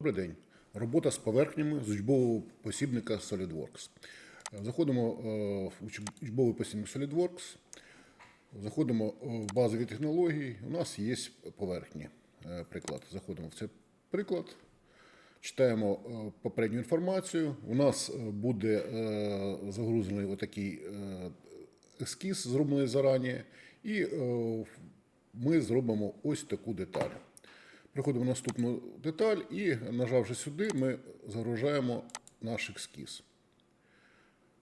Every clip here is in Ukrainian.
Добрий день. Робота з поверхнями з учбового посібника SolidWorks. Заходимо е, в учбовий посібник SolidWorks, заходимо е, в базові технології. У нас є поверхні. Е, Приклад. Заходимо в цей приклад, читаємо попередню інформацію. У нас буде загрузений отакий ескіз, зроблений зарані, і ми зробимо ось таку деталь. Приходимо в наступну деталь і, нажавши сюди, ми загружаємо наш ескіз.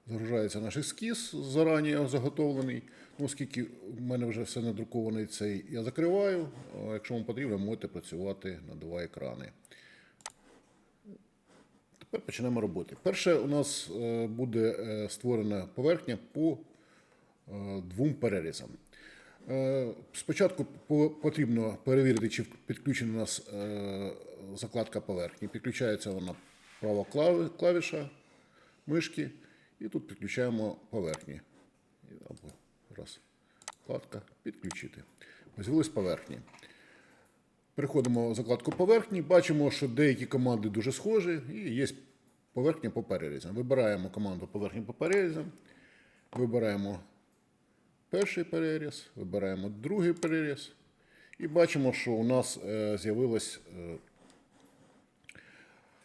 Загружається наш ескіз зарані заготовлений. Ну, оскільки в мене вже все надрукований цей, я закриваю. Якщо вам потрібно, можете працювати на два екрани. Тепер почнемо роботи. Перше, у нас е, буде е, створена поверхня по е, двом перерізам. Е, Спочатку потрібно перевірити, чи підключена у нас е, закладка поверхні. Підключається вона права клавіша мишки, і тут підключаємо поверхні. Або раз, вкладка, підключити. З'явились поверхні. Переходимо в закладку поверхні, бачимо, що деякі команди дуже схожі, і є поверхня по перерізам. Вибираємо команду поверхня по перерізам, вибираємо перший переріз, вибираємо другий переріз, і бачимо, що у нас е, з'явилось е,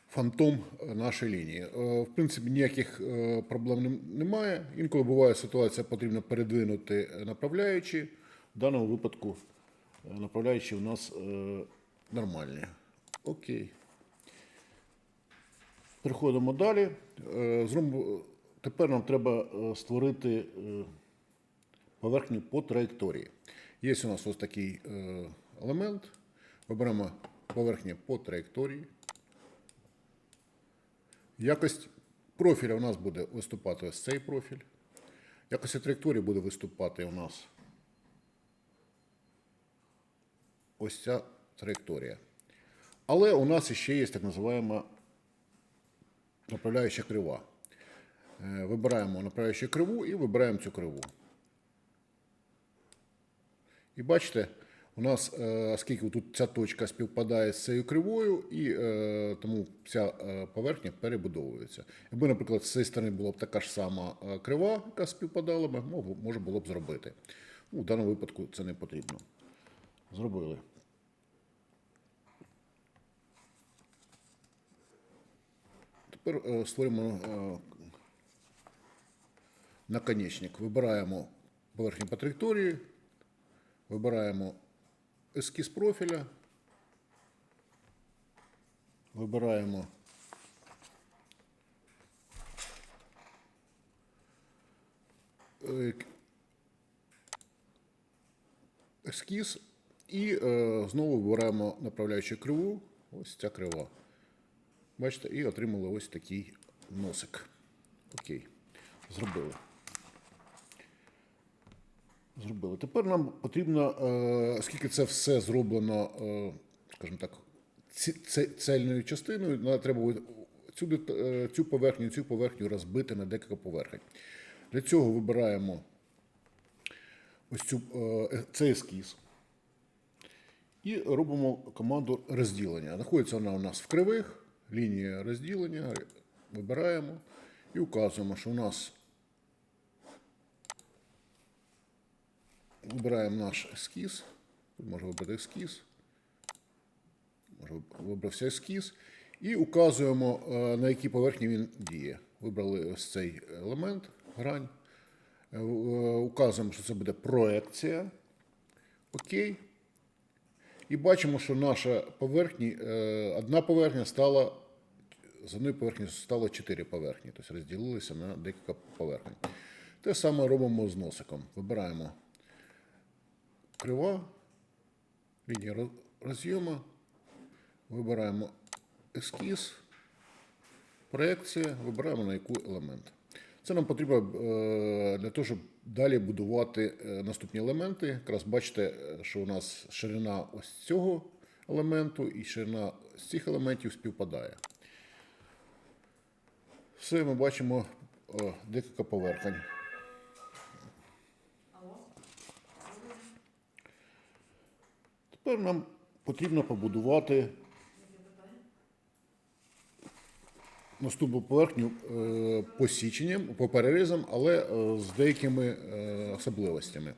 фантом нашої лінії. Е, В принципі, ніяких проблем немає. Інколи буває ситуація, потрібно передвинути направляючі. В даному випадку направляючі у нас нормальні. Окей. Переходимо далі. Тепер нам треба створити поверхню по траєкторії. Є у нас ось такий е, елемент. Виберемо поверхню по траєкторії. Якость профіля у нас буде виступати ось цей профіль. Якость траєкторії буде виступати у нас ось ця траєкторія. Але у нас ще є так називаємо направляюча крива. Е, Вибираємо направляючу криву і вибираємо цю криву. І бачите, у нас, е, оскільки тут ця точка співпадає з цією кривою, і е, тому ця е, поверхня перебудовується. Якби, наприклад, з цієї сторони була б така ж сама крива, яка співпадала б, можна було б зробити. Ну, в даному випадку це не потрібно. Зробили. Тепер створимо наконечник. Вибираємо поверхню по траєкторії, вибираємо ескіз профіля, вибираємо е, ескіз і е, знову вибираємо направляючу криву. Ось ця крива. Бачите, і отримали ось такий носик. Окей. Зробили. Зробили. Тепер нам потрібно, е, оскільки це все зроблено, е, скажімо так, цельною частиною, нам треба цю, е, цю поверхню, цю поверхню розбити на декілька поверхень. Для цього вибираємо ось цю, цей ескіз. І робимо команду розділення. Знаходиться вона у нас в кривих, лінія розділення. Вибираємо і указуємо, що у нас вибираємо наш ескіз. Тут можна вибрати ескіз. Може, вибрався ескіз. І указуємо, е, на якій поверхні він діє. Вибрали ось цей елемент, грань. Е, е, Указуємо, що це буде проекція. Окей. І бачимо, що наша поверхні, е, одна поверхня стала, з одної поверхні стало чотири поверхні, тобто розділилися на декілька поверхень. Те саме робимо з носиком. Вибираємо крива, лінія роз- роз'єму, вибираємо ескіз, проекція, вибираємо на яку елемент. Це нам потрібно е, для того, щоб далі будувати е, наступні елементи. Якраз бачите, е, що у нас ширина ось цього елементу і ширина з цих елементів співпадає. Все, ми бачимо декілька поверхень. Тепер нам потрібно побудувати наступну поверхню е, посіченням, по перерізам, але е, з деякими е, особливостями.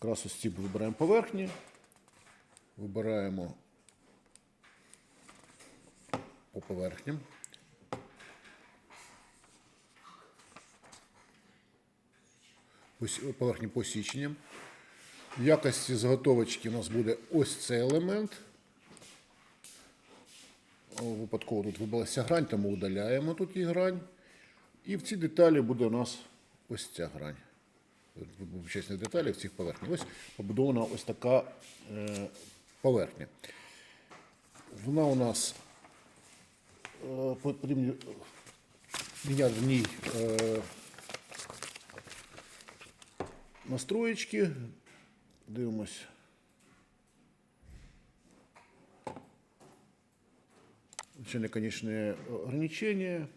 Якраз ось ці вибираємо поверхні, вибираємо по поверхням. Поверхні посіченням. В якості заготовочки у нас буде ось цей елемент. Випадково тут вибилася грань, тому удаляємо тут і грань. І в цій деталі буде у нас ось ця грань. Чесні деталі в цих поверхнях. Ось побудована ось така е, поверхня. Вона у нас е, потрібно міняти в ній е, настроєчки. Дивимось. Начальные конечные ограничения.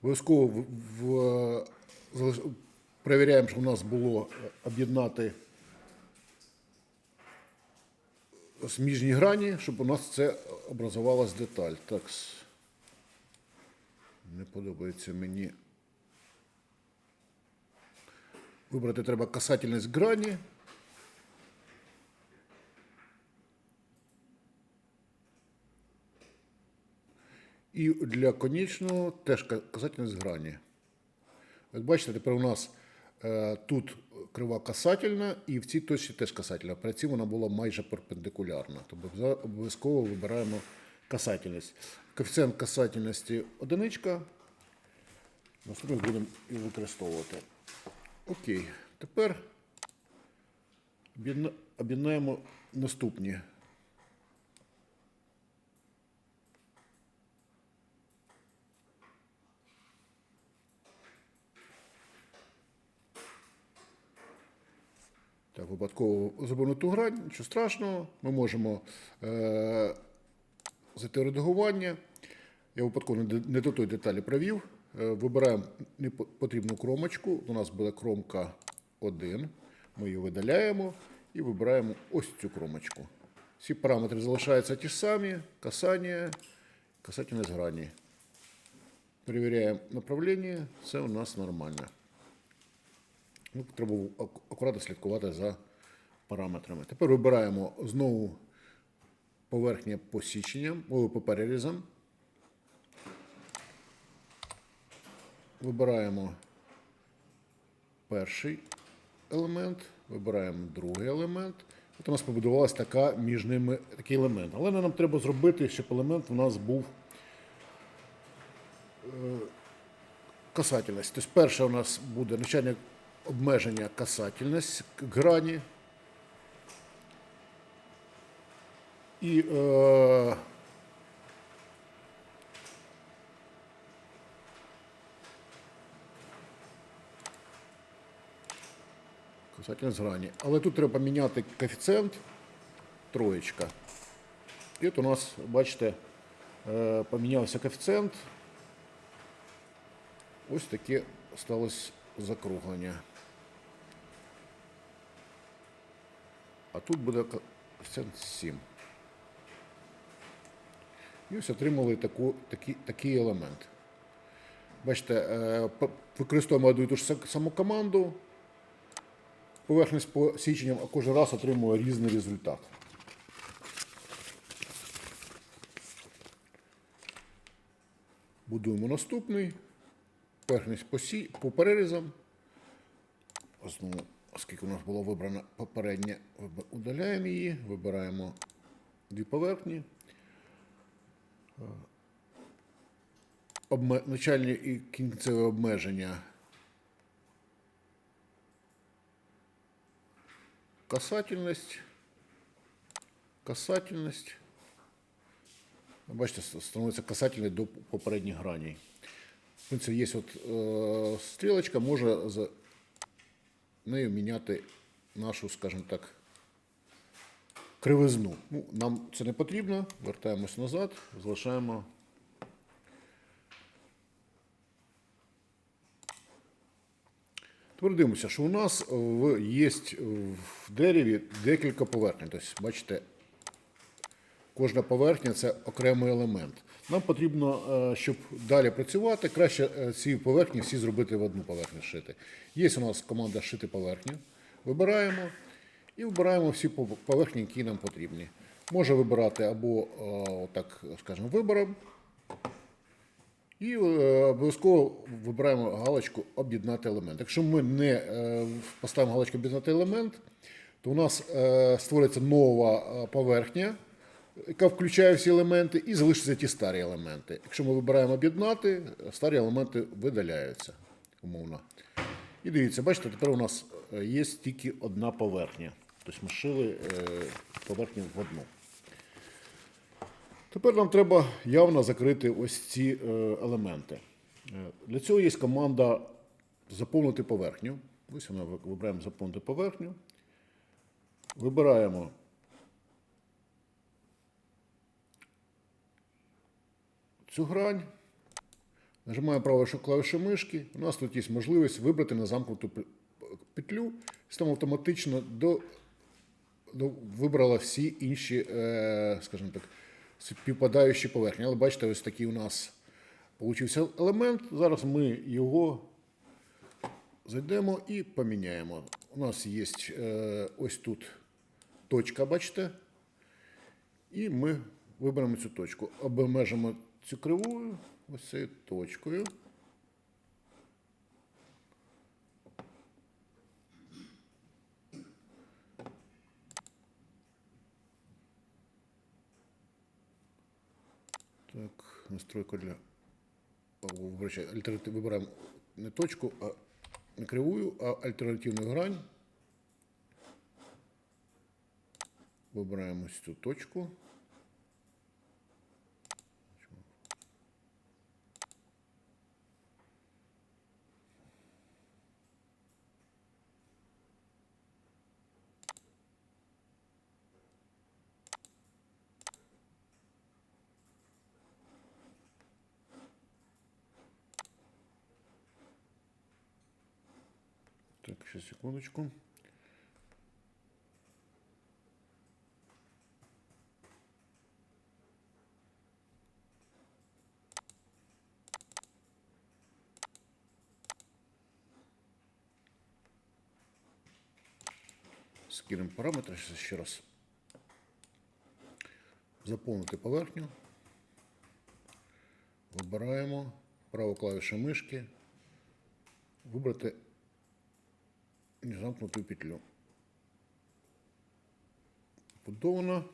Обов'язково перевіряємо, щоб у нас було об'єднати сміжні грані, щоб у нас це образувалась деталь. Так, не подобається мені. Вибрати треба касательність грані. І для конічного теж касательність грані. Як бачите, тепер у нас е, тут крива касательна, і в цій точці теж касательна. При цьому вона була майже перпендикулярна. Тобто обов'язково вибираємо касательність. Коефіцієнт касательності одиничка. Наступний будемо і використовувати. Окей. Тепер об'єднаємо наступні. Так, випадково зробимо ту грань, нічого страшного. Ми можемо е- зайти редагування. Я випадково не до тої деталі провів. Е, Вибираємо потрібну кромочку. У нас буде кромка 1. Ми її видаляємо і вибираємо ось цю кромочку. Всі параметри залишаються ті ж самі. Касання, касательність грані. Перевіряємо направлення, все у нас нормально. Ну, треба акуратно слідкувати за параметрами. Тепер вибираємо знову поверхня посіченням, о, по перерізам. Вибираємо перший елемент, вибираємо другий елемент. От у нас побудувалася така між ними такий елемент. Але нам треба зробити, щоб елемент у нас був касательність. Тобто перше у нас буде начальне обмеження касательність грані. І е, касательність грані. Але тут треба міняти коефіцієнт троєчка. І от у нас, бачите, е, помінявся коефіцієнт. Ось таке сталося закруглення. А тут буде коефіцієнт 7. І ось отримали таку, такий, такий елемент. Бачите, е, використовуємо одну і ту ж саму команду. Поверхність по січенням, а кожен раз отримує різний результат. Будуємо наступний. Поверхність по, сі, по перерізам. Знову, оскільки у нас було вибрано попереднє, удаляємо її, вибираємо дві поверхні. Е, Обме... Начальні і кінцеве обмеження. Касательність. Касательність. Бачите, становиться касательний до попередніх граней. В принципі, є от, е, стрілочка, може за нею міняти нашу, скажімо так, кривизну. Ну, нам це не потрібно. Вертаємось назад, залишаємо. Тепер дивимося, що у нас в, є в дереві декілька поверхень. Тобто, бачите, кожна поверхня це окремий елемент. Нам потрібно, е, щоб далі працювати, краще е, ці поверхні всі зробити в одну поверхню шити. Є у нас команда шити поверхню. Вибираємо і вибираємо всі поверхні, які нам потрібні. Може вибирати або е, так, скажімо, вибором. І е, обов'язково вибираємо галочку Об'єднати елемент. Якщо ми не е, поставимо галочку Об'єднати елемент, то у нас е, створиться нова поверхня, яка включає всі елементи, і залишаться ті старі елементи. Якщо ми вибираємо об'єднати, старі елементи видаляються умовно. І дивіться, бачите, тепер у нас є тільки одна поверхня. Тобто ми шили поверхню в одну. Тепер нам треба явно закрити ось ці е, елементи. Е, Для цього є команда заповнити поверхню. Ось вона вибираємо заповнити поверхню. Вибираємо цю грань. Нажимаємо правою клавішу мишки. У нас тут є можливість вибрати на замкнуту пе- петлю. Система автоматично до, до, вибрала всі інші, е, скажімо так, співпадаючі поверхні. Але бачите, ось такий у нас получився елемент. Зараз ми його зайдемо і поміняємо. У нас є е, ось тут точка, бачите? І ми виберемо цю точку. Обмежимо цю кривою ось цією точкою. Так, настройка для. Альтернатив... Вибираємо не точку, а не кривую, а альтернативну грань. Вибираємо ось цю точку. Так, ще секундочку. Скинемо параметри ще раз. Заповнити поверхню. Вибираємо праву клавішу мишки. Вибрати замкнуту петлю. Побудовано.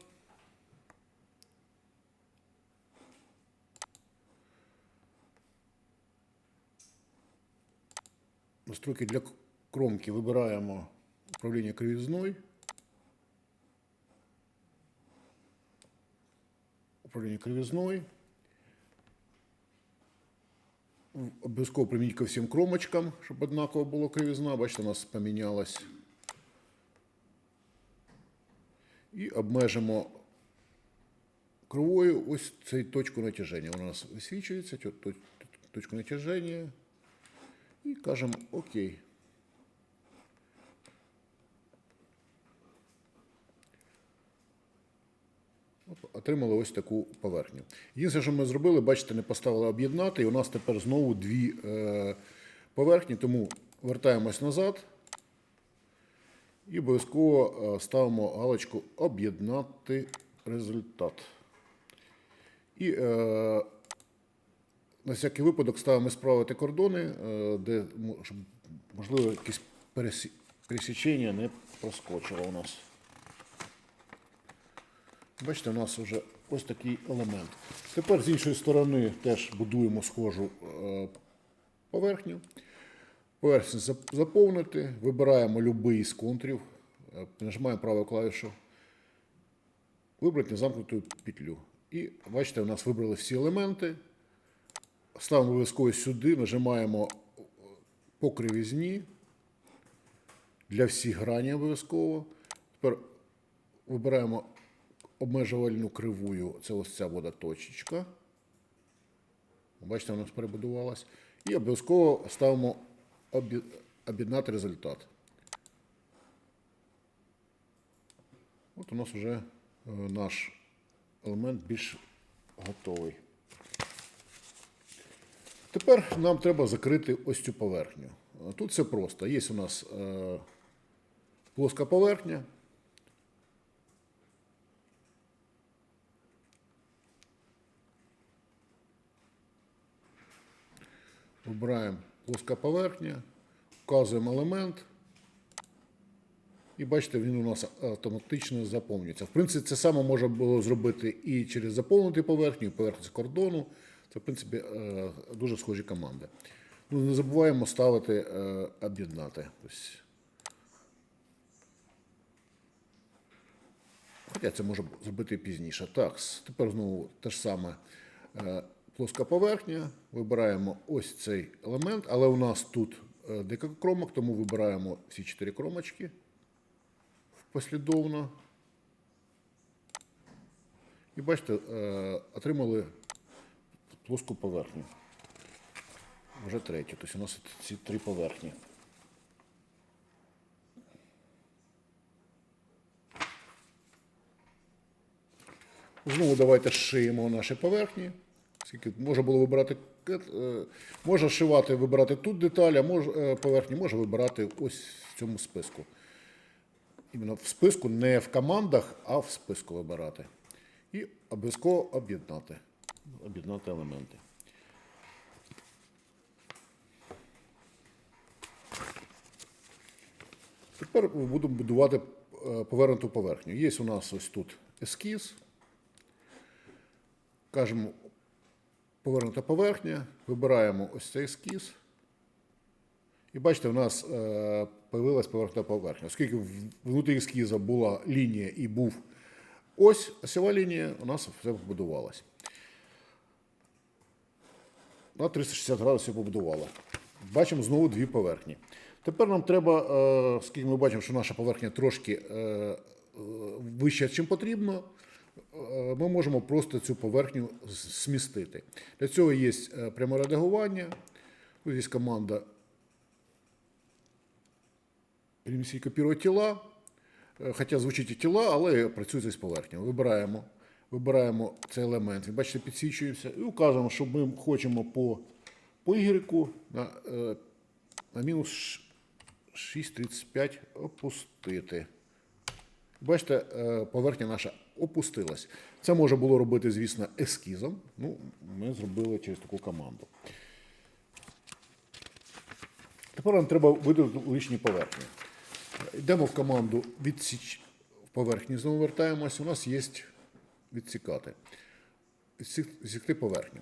Настройки для кромки вибираємо управління кривізною. Управління кривізною. Обов'язково приміть ко всім кромочкам, щоб однаково було кривізна. Бачите, у нас помінялась. І обмежимо кривою ось цю точку натяження. Вона у нас висвічується, точку натяження. І кажемо ОК. Отримали ось таку поверхню. Єдине, що ми зробили, бачите, не поставили об'єднати, і у нас тепер знову дві е, поверхні, тому вертаємось назад і обов'язково е, ставимо галочку Об'єднати результат. І е, на всякий випадок ставимо справити кордони, е, де щоб, можливо пересі- пересічення не проскочило у нас. Бачите, у нас вже ось такий елемент. Тепер з іншої сторони теж будуємо схожу е, поверхню. Поверхню заповнити, вибираємо будь-який з контурів, е, нажимаємо праву клавішу, вибрати замкнуту петлю. І бачите, у нас вибрали всі елементи. Ставимо обов'язково сюди, нажимаємо по кривізні для всіх грані обов'язково. Тепер вибираємо обмежувальну кривую, це ось ця буде точечка. Бачите, вона перебудувалась. І обов'язково ставимо об'єднати результат. От у нас вже е, наш елемент більш готовий. Тепер нам треба закрити ось цю поверхню. Тут все просто. Є у нас е, плоска поверхня. Вибираємо плоска поверхня, вказуємо елемент. І бачите, він у нас автоматично заповнюється. В принципі, це саме можна було зробити і через заповнити поверхню, і поверхню з кордону. Це, в принципі, е, дуже схожі команди. Ну, не забуваємо ставити е, об'єднати. Хоча це можна зробити пізніше. Так, тепер знову те ж саме. Плоска поверхня. Вибираємо ось цей елемент, але у нас тут е, декілька кромок, тому вибираємо всі чотири кромочки послідовно. І бачите, е, отримали плоску поверхню. Вже третю. Тобто у нас ці три поверхні. Знову давайте шиємо наші поверхні. Скільки можна було вибирати, е, можна шивати, вибирати тут деталі, а мож, е, поверхні, можна вибирати ось в цьому списку. Іменно в списку, не в командах, а в списку вибирати. І обов'язково об'єднати. Об'єднати елементи. Тепер будемо будувати е, повернуту поверхню. Є у нас ось тут ескіз. Кажемо повернута поверхня, вибираємо ось цей ескіз. І бачите, у нас е, появилась поверхня поверхня. Оскільки внутрі ескіза була лінія і був ось осьова лінія, у нас все побудувалось. На 360 градусів побудувала. Бачимо знову дві поверхні. Тепер нам треба, е, оскільки ми бачимо, що наша поверхня трошки е, е, вища, чим потрібно, ми можемо просто цю поверхню з- смістити. Для цього є е, пряме редагування. Тут є команда перемістити копірувати тіла. Е, Хоча звучить і тіла, але працює з поверхнею. Вибираємо, вибираємо цей елемент. Бачите, підсвічується. І указуємо, що ми хочемо по, по Y на, е, на мінус 6,35 опустити. Бачите, е, поверхня наша опустилась. Це можна було робити, звісно, ескізом. Ну, ми зробили через таку команду. Тепер нам треба видалити лишні поверхні. Йдемо в команду відсіч поверхні, знову вертаємось. У нас є відсікати. Відсік- Відсікти поверхню.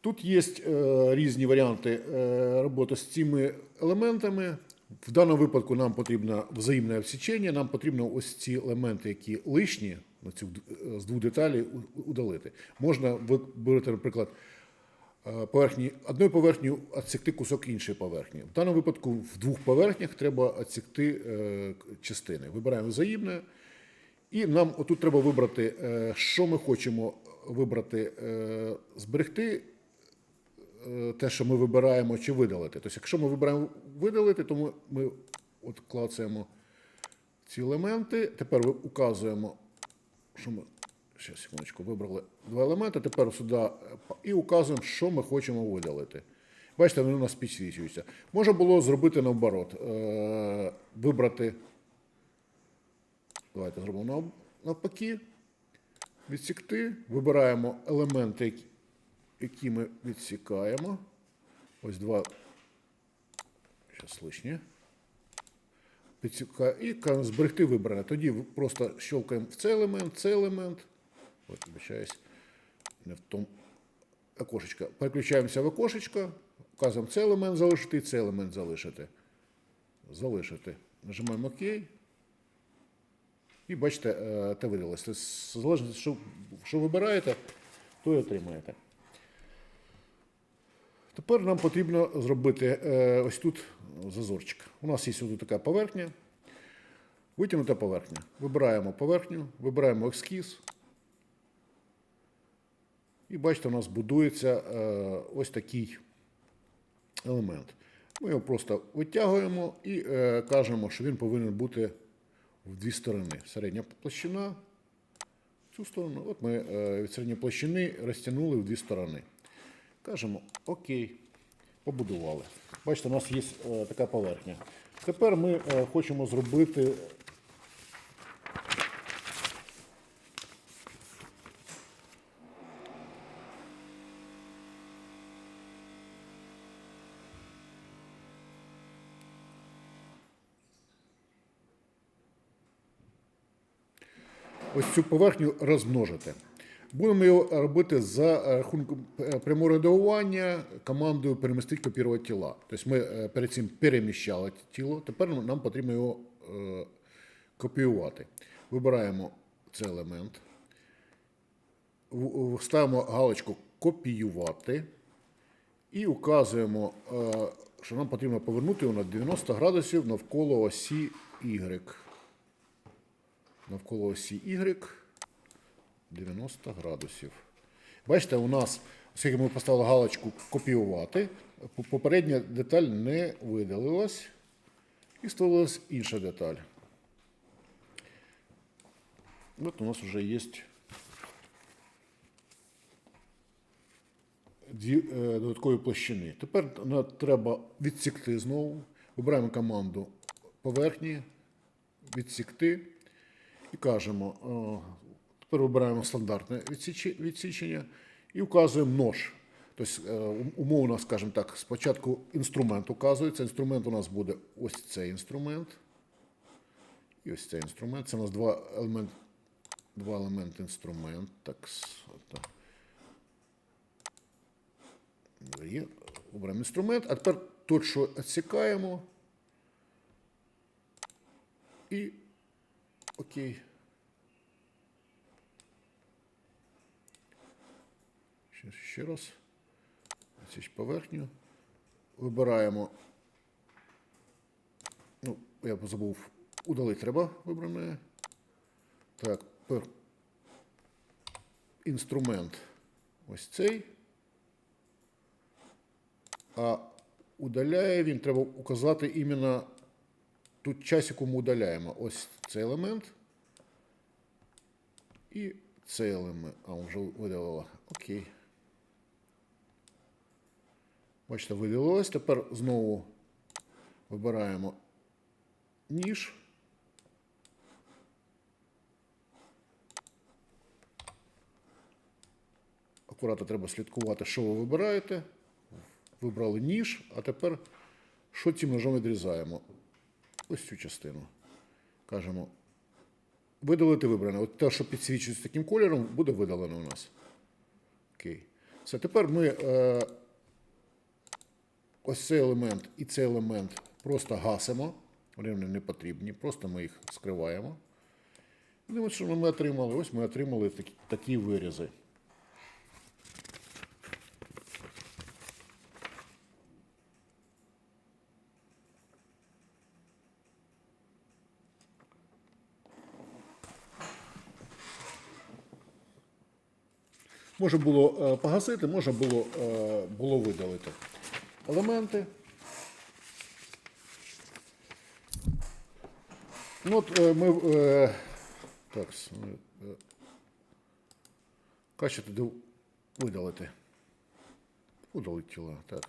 Тут є е, різні варіанти е, роботи з цими елементами. В даному випадку нам потрібно взаємне обсічення, нам потрібно ось ці елементи, які лишні на цю, е, з двох деталей удалити. Можна вибрати, наприклад, е, поверхні одної поверхні відсікти кусок іншої поверхні. В даному випадку в двох поверхнях треба відсікти е, частини. Вибираємо взаємне. І нам отут треба вибрати, що ми хочемо вибрати, зберегти те, що ми вибираємо, чи видалити. Тобто, якщо ми вибираємо видалити, то ми, ми от клацаємо ці елементи. Тепер указуємо, що ми ще секундочку, вибрали два елементи. Тепер сюди е, і указуємо, що ми хочемо видалити. Бачите, вони у нас підсвічуються. Можна було зробити наоборот. Е, Вибрати. Давайте зробимо навпаки. Відсікти. Вибираємо елементи, які- ми відсікаємо. Ось два. Зараз лишнє. І зберегти вибране. Тоді просто щелкаємо в цей елемент, цей елемент. Ось, вибачаюсь, не в тому. Окошечко. Переключаємося в окошечко, вказуємо цей елемент залишити і цей елемент залишити. Залишити. Нажимаємо ОК. І бачите, е, те видалось. Тобто, залежно, що, що вибираєте, то і отримаєте. Тепер нам потрібно зробити е, ось тут зазорчик. У нас є тут така поверхня. Витягнута поверхня. Вибираємо поверхню, вибираємо ескіз. І бачите, у нас будується е, ось такий елемент. Ми його просто витягуємо і е, кажемо, що він повинен бути в дві сторони. Середня площина цю сторону. От ми від середньої площини розтягнули в дві сторони. Кажемо окей, побудували. Бачите, у нас є е, така поверхня. Тепер ми е, хочемо зробити. ось цю поверхню розмножити. Будемо його робити за рахунком е, прямого редагування командою перемістити копірувати тіла. Тобто ми е, перед цим переміщали тіло, тепер нам потрібно його е, копіювати. Вибираємо цей елемент, ставимо галочку копіювати і указуємо, що нам потрібно повернути його на 90 градусів навколо осі Y навколо осі Y 90 градусів. Бачите, у нас, оскільки ми поставили галочку копіювати, попередня деталь не видалилась і створилась інша деталь. От у нас вже є е, додаткові площини. Тепер нам треба відсікти знову. Вибираємо команду поверхні, відсікти. І кажемо, е, тепер вибираємо стандартне відсічення і вказуємо нож. Тобто, е, ум- умовно, скажімо так, спочатку інструмент указується. Інструмент у нас буде ось цей інструмент. І ось цей інструмент. Це у нас два елементи, два елементи інструмент. Так. Є. Обираємо інструмент, а тепер тут, що відсікаємо. І окей. Ще, ще раз. Цю поверхню. Вибираємо. Ну, я забув. Удалити треба вибране. Так, тепер інструмент ось цей. А удаляє він, треба указати іменно тут часиком ми удаляємо. Ось цей елемент. І цей елемент. А, вже видалила. Окей. Бачите, видалилось. Тепер знову вибираємо ніж. Акуратно треба слідкувати, що ви вибираєте. Вибрали ніж, а тепер що цим ножом відрізаємо? Ось цю частину. Кажемо. Видалити вибране. От те, що підсвічується таким кольором, буде видалено у нас. Окей. Все, тепер ми е, ось цей елемент і цей елемент просто гасимо. Вони не потрібні, просто ми їх скриваємо. І ось що ми отримали. Ось ми отримали такі, такі вирізи. Можна було е, погасити, можна було, е, було видалити елементи. Ну, от е, ми. Е, так, е, краще туди видалити. Видалити тіла, так.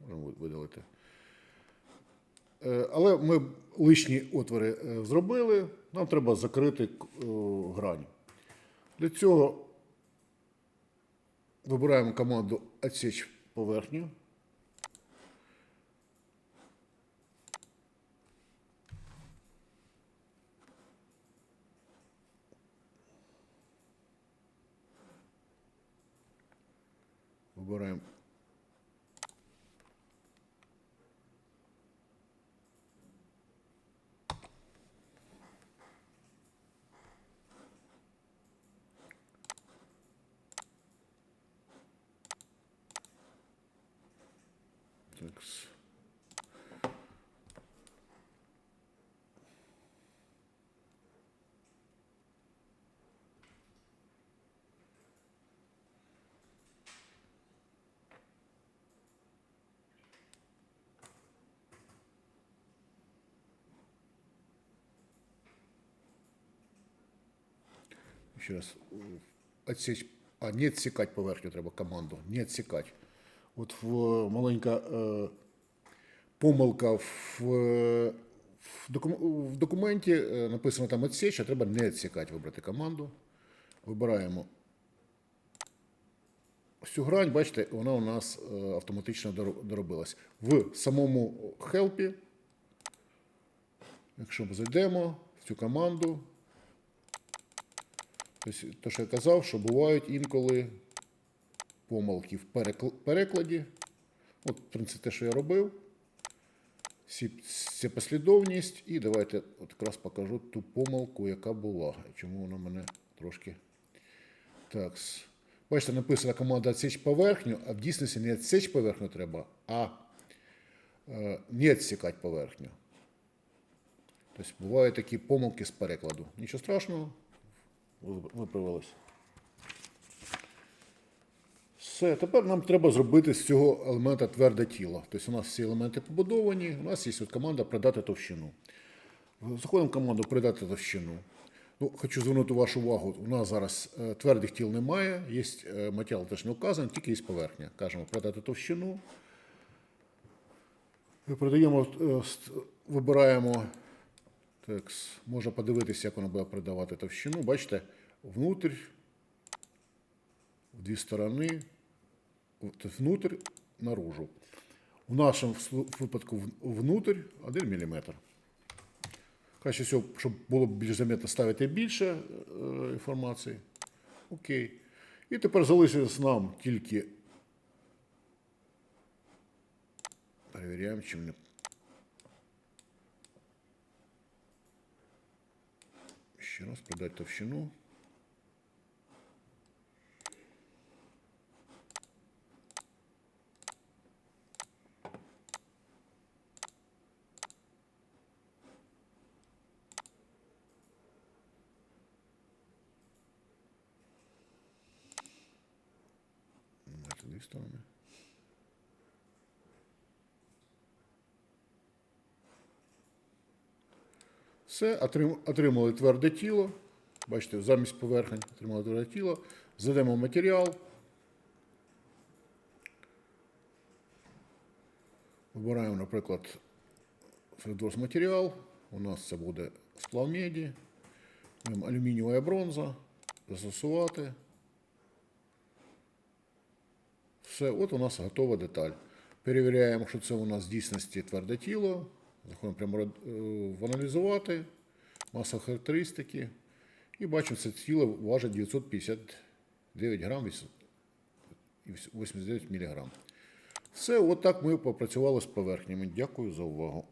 Можемо видалити. Але ми лишні отвори зробили, нам треба закрити грань. Для цього Вибираємо команду «Отсечь поверхню». Вибираємо Так. с- Ще раз. е, А, не відсікати поверхню треба команду. Не відсікати. От в маленька е, помилка в, в, докум- в документі е, написано там відсіч, а треба не відсікати, вибрати команду. Вибираємо цю грань, бачите, вона у нас е, автоматично доробилась. В самому хелпі, якщо ми зайдемо в цю команду, тобто, те, що я казав, що бувають інколи помилки в перекладі. От, в принципі, те, що я робив. Це послідовність. І давайте от якраз покажу ту помилку, яка була. Чому вона мене трошки. Так. Бачите, написана команда «Отсечь поверхню, а в дійсності не «Отсечь поверхню треба, а е, не відсікати поверхню. Тобто бувають такі помилки з перекладу. Нічого страшного, виправилось. Все, тепер нам треба зробити з цього елемента тверде тіло. Тобто у нас всі елементи побудовані, у нас є от команда придати товщину. Заходимо в команду придати товщину. Ну, хочу звернути вашу увагу, у нас зараз е, твердих тіл немає, є е, матеріал теж не вказаний, тільки є поверхня. Кажемо придати товщину. Продаємо, е, вибираємо, так, можна подивитися, як воно буде придавати товщину. Бачите, внутрь, в дві сторони, внутрь, наружу. В нашому випадку внутрь 1 мм. Краще всього, щоб було більш заметно ставити більше е, інформації. Окей. І тепер залишилось нам тільки. Перевіряємо, чи не. Ще раз придати товщину. Давайте дві сторони. Все, отримали тверде тіло. Бачите, замість поверхень отримали тверде тіло. Задаємо матеріал. Вибираємо, наприклад, Фредорс матеріал. У нас це буде сплав меді. Алюмінієва бронза. Застосувати. Все, от у нас готова деталь. Перевіряємо, що це у нас в дійсності тверде тіло. Заходимо прямо е, в аналізувати, маса характеристики. І бачимо, це тіло важить 959 грам і 89 міліграм. Все, отак ми попрацювали з поверхнями. Дякую за увагу.